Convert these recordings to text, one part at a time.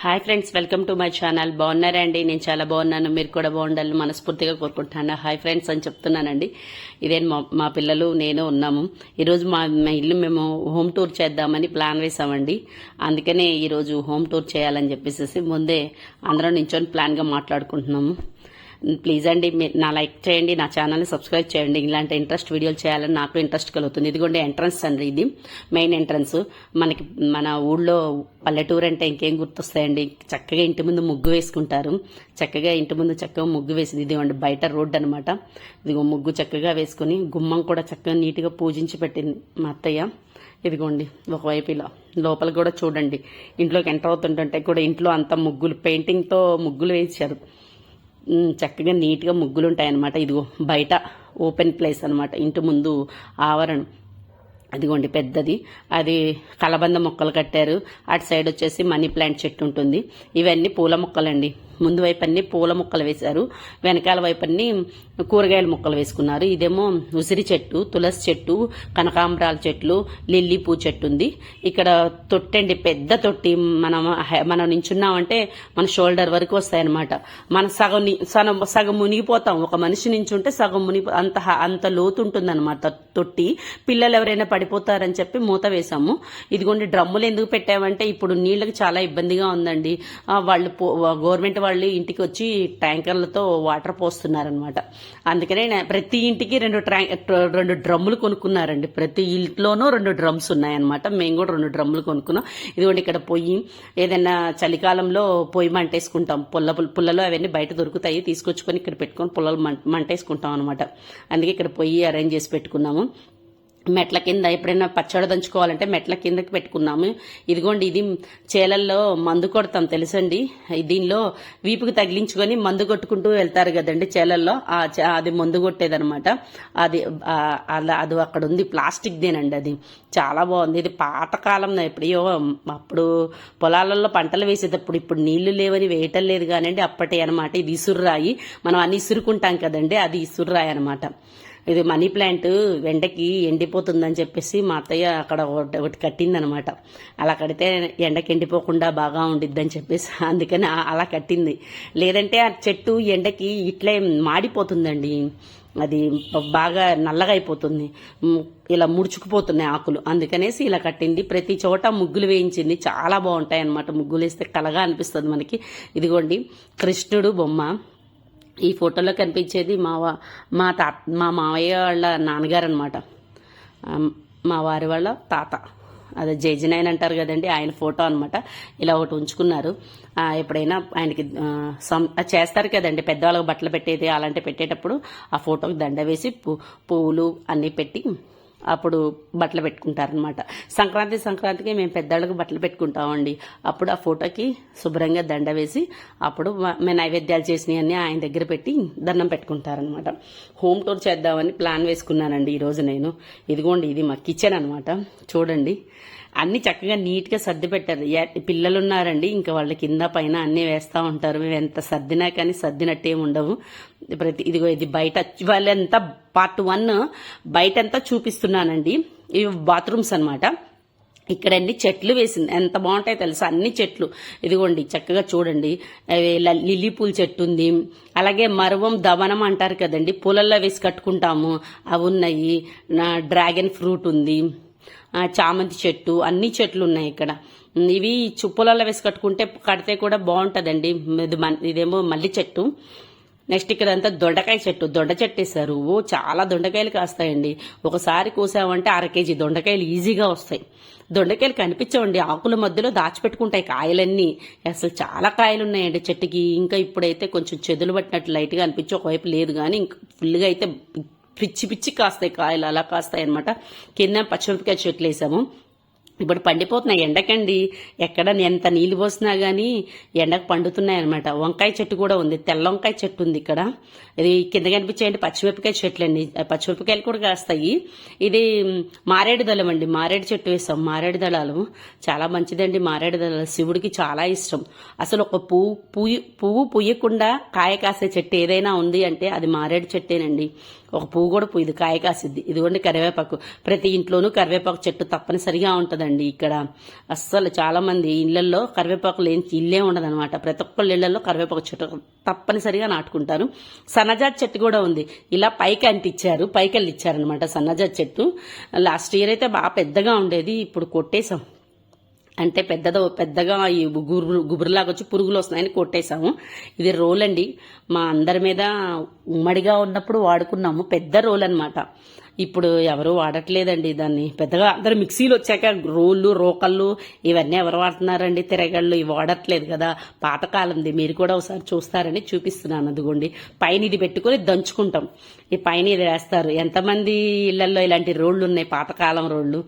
Hi friends welcome to my channel బాగున్నారా అండి? నేను చాలా బాగున్నాను. మీరు కూడా బాగుండాలని మనస్ఫూర్తిగా కోరుకుంటున్నాను. హాయ్ ఫ్రెండ్స్ అని చెప్తున్నానండి. ఇదే మా మా పిల్లలు నేను ఉన్నాము. ఈరోజు మా మా ఇల్లు మేము హోమ్ టూర్ చేద్దామని ప్లాన్ వేసామండి. అందుకనే ఈరోజు హోమ్ టూర్ చేయాలని చెప్పేసి ముందే అందరం నించొని ప్లాన్గా మాట్లాడుకుంటున్నాము. ప్లీజ్ అండి నా లైక్ చేయండి నా ఛానల్ని సబ్స్క్రైబ్ చేయండి. ఇలాంటి ఇంట్రెస్ట్ వీడియోలు చేయాలని నాకు ఇంట్రెస్ట్ కలుగుతుంది. ఇదిగోండి ఎంట్రన్స్ అండి ఇది మెయిన్ ఎంట్రన్స్ మనకి మన ఊళ్ళో పల్లెటూరు అంటే ఇంకేం గుర్తొస్తాయండి? చక్కగా ఇంటి ముందు ముగ్గు వేసుకుంటారు. చక్కగా ఇంటి ముందు చక్కగా ముగ్గు వేసింది. ఇదిగోండి బయట రోడ్డు అనమాట ఇదిగో ముగ్గు చక్కగా వేసుకుని గుమ్మం కూడా చక్కగా నీట్గా పూజించి పెట్టింది మా అత్తయ్య. ఇదిగోండి ఒకవైపు ఇలా. లోపల కూడా చూడండి. ఇంట్లోకి ఎంటర్ అవుతుంటుంటే కూడా ఇంట్లో అంత ముగ్గులు పెయింటింగ్తో ముగ్గులు వేసారు చక్కగా నీట్గా ముగ్గులు ఉంటాయన్నమాట ఇదిగో బయట ఓపెన్ ప్లేస్ అనమాట ఇంటి ముందు ఆవరణం. అదిగోండి పెద్దది. అది కలబంద మొక్కలు కట్టారు. అటు సైడ్ వచ్చేసి మనీ ప్లాంట్ చెట్టు ఉంటుంది. ఇవన్నీ పూల మొక్కలండి. ముందు వైపు అన్ని పూల మొక్కలు వేశారు. వెనకాల వైపు అన్ని కూరగాయల మొక్కలు వేసుకున్నారు. ఇదేమో ఉసిరి చెట్టు తులసి చెట్టు కనకాంబరాల చెట్లు లిల్లీ పూ చెట్టు ఉంది. ఇక్కడ తొట్టండి పెద్ద తొట్టి మనం మనం నించున్నామంటే మన షోల్డర్ వరకు వస్తాయన్నమాట. మన సగం సగం సగం మునిగిపోతాం. ఒక మనిషి నించుంటే సగం మునిగి అంత అంత లోతు ఉంటుందన్నమాట తొట్టి. పిల్లలు ఎవరైనా పడిపోతారని చెప్పి మూత వేసాము ఇదిగోండి డ్రమ్ములు ఎందుకు పెట్టామంటే ఇప్పుడు నీళ్ళకి చాలా ఇబ్బందిగా ఉందండి. వాళ్ళు గవర్నమెంట్ వాళ్ళు ఇంటికి వచ్చి ట్యాంకర్లతో వాటర్ పోస్తున్నారనమాట అందుకనే ప్రతి ఇంటికి రెండు రెండు డ్రమ్ములు కొనుక్కున్నారండి. ప్రతి ఇంట్లోనూ రెండు డ్రమ్స్ ఉన్నాయన్నమాట. మేము కూడా రెండు డ్రమ్ములు కొనుక్కున్నాం. ఇదిగోండి ఇక్కడ పొయ్యి. ఏదైనా చలికాలంలో పొయ్యి మంటేసుకుంటాం. పుల్ల పుల్ల- పుల్లలు అవన్నీ బయట దొరుకుతాయి. తీసుకొచ్చుకొని ఇక్కడ పెట్టుకొని పుల్లలు మంట మంటేసుకుంటాం అనమాట అందుకే ఇక్కడ పొయ్యి అరేంజ్ చేసి పెట్టుకున్నాము. మెట్ల కింద ఎప్పుడైనా పచ్చడి దంచుకోవాలంటే మెట్ల కిందకి పెట్టుకున్నాము. ఇదిగోండి ఇది చేలల్లో మందు కొడతాం తెలుసండి. దీనిలో వీపుకి తగిలించుకొని మందు కొట్టుకుంటూ వెళ్తారు కదండి చేలల్లో. అది మందు కొట్టేదనమాట అది అలా అది అక్కడ ఉంది ప్లాస్టిక్ దేనండి అది. చాలా బాగుంది. ఇది పాతకాలం ఎప్పుడో అప్పుడు పొలాలలో పంటలు వేసేటప్పుడు ఇప్పుడు నీళ్ళు లేవని వేయటం లేదు కానండి అప్పటి అనమాట ఇది ఇసురురాయి మనం అని ఇసురుకుంటాం కదండి అది ఇసురురాయి అనమాట ఇది మనీ ప్లాంట్ ఎండకి ఎండిపోతుందని చెప్పేసి మా అత్తయ్య అక్కడ ఒకటి ఒకటి కట్టిందనమాట. అలా కడితే ఎండకి ఎండిపోకుండా బాగా ఉండిద్దని చెప్పేసి అందుకని అలా కట్టింది. లేదంటే ఆ చెట్టు ఎండకి ఇట్లే మాడిపోతుందండి. అది బాగా నల్లగా అయిపోతుంది. ఇలా ముడుచుకుపోతున్నాయి ఆకులు. అందుకనేసి ఇలా కట్టింది. ప్రతి చోట ముగ్గులు వేయించింది. చాలా బాగుంటాయి అన్నమాట ముగ్గులు వేస్తే కలగా అనిపిస్తుంది మనకి. ఇదిగోండి కృష్ణుడు బొమ్మ. ఈ ఫోటోలో కనిపించేది మా మా తా మా మావయ్య వాళ్ళ నాన్నగారు అనమాట మా వారి వాళ్ళ తాత. అదే జైజనాయన్ అంటారు కదండి ఆయన ఫోటో అనమాట ఇలా ఒకటి ఉంచుకున్నారు. ఎప్పుడైనా ఆయనకి సం- చేస్తారు కదండి పెద్దవాళ్ళకి బట్టలు పెట్టేది అలాంటి పెట్టేటప్పుడు ఆ ఫోటోకి దండ వేసి పువ్వులు అన్నీ పెట్టి అప్పుడు బట్టలు పెట్టుకుంటారనమాట సంక్రాంతి సంక్రాంతికి మేము పెద్దవాళ్ళకి బట్టలు పెట్టుకుంటామండి. అప్పుడు ఆ ఫోటోకి శుభ్రంగా దండ వేసి అప్పుడు మేము నైవేద్యాలు చేసినవన్నీ ఆయన దగ్గర పెట్టి దండం పెట్టుకుంటారనమాట హోమ్ టూర్ చేద్దామని ప్లాన్ వేసుకున్నానండి ఈరోజు నేను. ఇదిగోండి ఇది మా కిచెన్ అనమాట చూడండి. అన్ని చక్కగా నీట్గా సర్ది పెట్టారు. పిల్లలు ఉన్నారండి ఇంకా వాళ్ళ కింద పైన అన్నీ వేస్తూ ఉంటారు. మేము ఎంత సర్దినా కానీ సర్దినట్టేం ఉండవు. ప్రతి ఇదిగో ఇది బయట వాళ్ళంతా పార్ట్ వన్ బయట అంతా చూపిస్తున్నానండి. ఇవి బాత్రూమ్స్ అన్నమాట. ఇక్కడండి చెట్లు వేసింది. ఎంత బాగుంటాయో తెలుసా? అన్ని చెట్లు. ఇదిగోండి చక్కగా చూడండి. అవి ల- లిల్లీ పూల చెట్టు ఉంది. అలాగే మరవం దవనం అంటారు కదండి. పూలల్లో వేసి కట్టుకుంటాము. అవి ఉన్నాయి. డ్రాగన్ ఫ్రూట్ ఉంది. చామంతి చెట్టు అన్ని చెట్లు ఉన్నాయి ఇక్కడ. ఇవి చుప్పులలో వేసి కట్టుకుంటే కడితే కూడా బాగుంటుందండి. ఇది ఇదేమో మల్లి చెట్టు. నెక్స్ట్ ఇక్కడ అంతా దొండకాయ చెట్టు దొండ చెట్టు వేసారు ఓ చాలా దొండకాయలు కాస్తాయండి. ఒకసారి కోసామంటే అర కేజీ దొండకాయలు ఈజీగా వస్తాయి. దొండకాయలు కనిపించవండి ఆకుల మధ్యలో దాచిపెట్టుకుంటాయి కాయలన్నీ. అసలు చాలా కాయలు ఉన్నాయండి చెట్టుకి. ఇంకా ఇప్పుడైతే కొంచెం చెదులు పట్టినట్టు లైట్గా అనిపించి ఒకవైపు లేదు కానీ ఇంకా ఫుల్గా అయితే పిచ్చి పిచ్చి కాస్తాయి కాయలు అలా కాస్తాయి అనమాట కింద పచ్చిమిరపకాయ చెట్లు వేసాము. ఇప్పుడు పండిపోతున్నాయి ఎండకండి. ఎక్కడ ఎంత నీళ్ళు పోసినా కానీ ఎండకు పండుతున్నాయి అనమాట వంకాయ చెట్టు కూడా ఉంది. తెల్ల వంకాయ చెట్టు ఉంది ఇక్కడ. ఇది కింద కనిపించేయండి. పచ్చిమిరపకాయ చెట్లు అండి పచ్చిమిరపకాయలు కూడా కాస్తాయి. ఇది మారేడు దళం అండి. మారేడు చెట్టు వేసాం. మారేడు దళాలు. చాలా మంచిదండి మారేడు దళాలు. శివుడికి చాలా ఇష్టం. అసలు ఒక పువ్వు పువ్వు పువ్వు పుయ్యకుండా కాయ కాసే చెట్టు ఏదైనా ఉంది అంటే అది మారేడు చెట్టేనండి. ఒక పువ్వు కూడా పుయ్యదు కాయ కాసిద్ది. ఇదిగోండి కరివేపాకు. ప్రతి ఇంట్లోనూ కరివేపాకు చెట్టు తప్పనిసరిగా ఉంటుంది ఉండదండి ఇక్కడ. అస్సలు చాలామంది ఇళ్ళల్లో కరివేపాకు లేని ఇల్లే ఉండదన్నమాట. ప్రతి ఒక్కళ్ళ ఇళ్ళలో కరివేపాకు చెట్టు తప్పనిసరిగా నాటుకుంటారు. సన్నజాతి చెట్టు కూడా ఉంది. ఇలా పైకి అంటిచ్చారు పైకెళ్ళి ఇచ్చారనమాట సన్నజాతి చెట్టు. లాస్ట్ ఇయర్ అయితే బాగా పెద్దగా ఉండేది ఇప్పుడు కొట్టేశాం. అంటే పెద్దదో పెద్దగా ఈ గుబురు గుబురులాగా వచ్చి పురుగులు వస్తున్నాయని కొట్టేశాము. ఇది రోల్ అండి మా అందరి మీద ఉమ్మడిగా ఉన్నప్పుడు వాడుకున్నాము. పెద్ద రోల్ అనమాట ఇప్పుడు ఎవరు వాడట్లేదండి దాన్ని. పెద్దగా అందరూ మిక్సీలు వచ్చాక రోళ్ళు రోకళ్ళు ఇవన్నీ ఎవరు వాడుతున్నారండి? తిరగళ్ళు ఇవి వాడట్లేదు కదా. పాతకాలంది మీరు కూడా ఒకసారి చూస్తారని చూపిస్తున్నాను. అదిగోండి. పైన ఇది పెట్టుకొని దంచుకుంటాం. ఈ పైన ఇది వేస్తారు. ఎంతమంది ఇళ్ళలో ఇలాంటి రోళ్ళు ఉన్నాయి? పాతకాలం రోళ్ళు.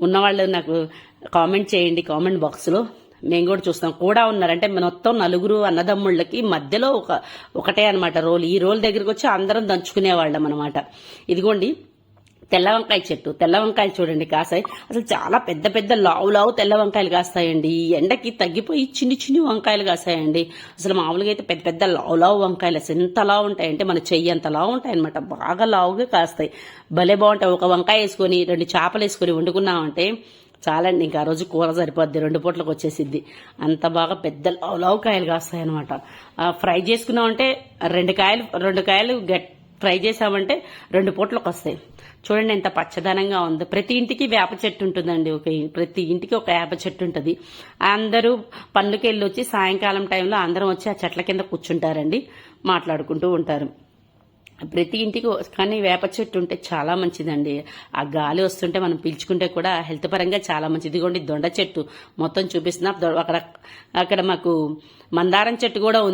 ఉన్నవాళ్ళు నాకు కామెంట్ చేయండి కామెంట్ బాక్స్లో. మేము కూడా చూస్తాం. కూడా ఉన్నారంటే మొత్తం నలుగురు అన్నదమ్ముళ్ళకి మధ్యలో ఒక ఒకటే అనమాట రోల్. ఈ రోల్ దగ్గరికి వచ్చి అందరం దంచుకునేవాళ్ళం అనమాట ఇదిగోండి. తెల్ల వంకాయ చెట్టు. తెల్ల వంకాయలు చూడండి కాసాయి. అసలు చాలా పెద్ద పెద్ద లావు లావు తెల్ల వంకాయలు కాస్తాయండి. ఈ ఎండకి తగ్గిపోయి చిన్ని చిన్ని వంకాయలు కాస్తాయండి అసలు మామూలుగా అయితే పెద్ద పెద్ద లావు లావు వంకాయలు అసలు ఎంత లావు ఉంటాయంటే మన చెయ్యి అంత లావు ఉంటాయి అనమాట బాగా లావుగా కాస్తాయి. భలే బాగుంటాయి. ఒక వంకాయ వేసుకొని రెండు చేపలు వేసుకొని వండుకున్నామంటే చాలండి. ఇంకా ఆ రోజు కూర సరిపోద్ది. రెండు పూట్లకు వచ్చేసిద్ది. అంత బాగా పెద్ద లావు లావు కాయలు కాస్తాయి అనమాట ఫ్రై చేసుకున్నామంటే రెండు కాయలు రెండు కాయలు గట్ ఫ్రై చేసామంటే రెండు పూట్లకు వస్తాయి చూడండి ఎంత పచ్చదనంగా ఉంది. ప్రతి ఇంటికి వేప చెట్టు ఉంటుందండి. ఒక ప్రతి ఇంటికి ఒక వేప చెట్టు ఉంటుంది. అందరూ పనులకి వెళ్ళి వచ్చి సాయంకాలం టైంలో అందరం వచ్చి ఆ చెట్ల కింద కూర్చుంటారండి. మాట్లాడుకుంటూ ఉంటారు. ప్రతి ఇంటికి కానీ వేప చెట్టు ఉంటే చాలా మంచిదండి. ఆ గాలి వస్తుంటే మనం పీల్చుకుంటే కూడా హెల్త్ పరంగా చాలా మంచిది. ఇదిగోండి దొండ చెట్టు. మొత్తం చూపిస్తున్నా. అక్కడ అక్కడ మాకు మందారం చెట్టు కూడా ఉంది.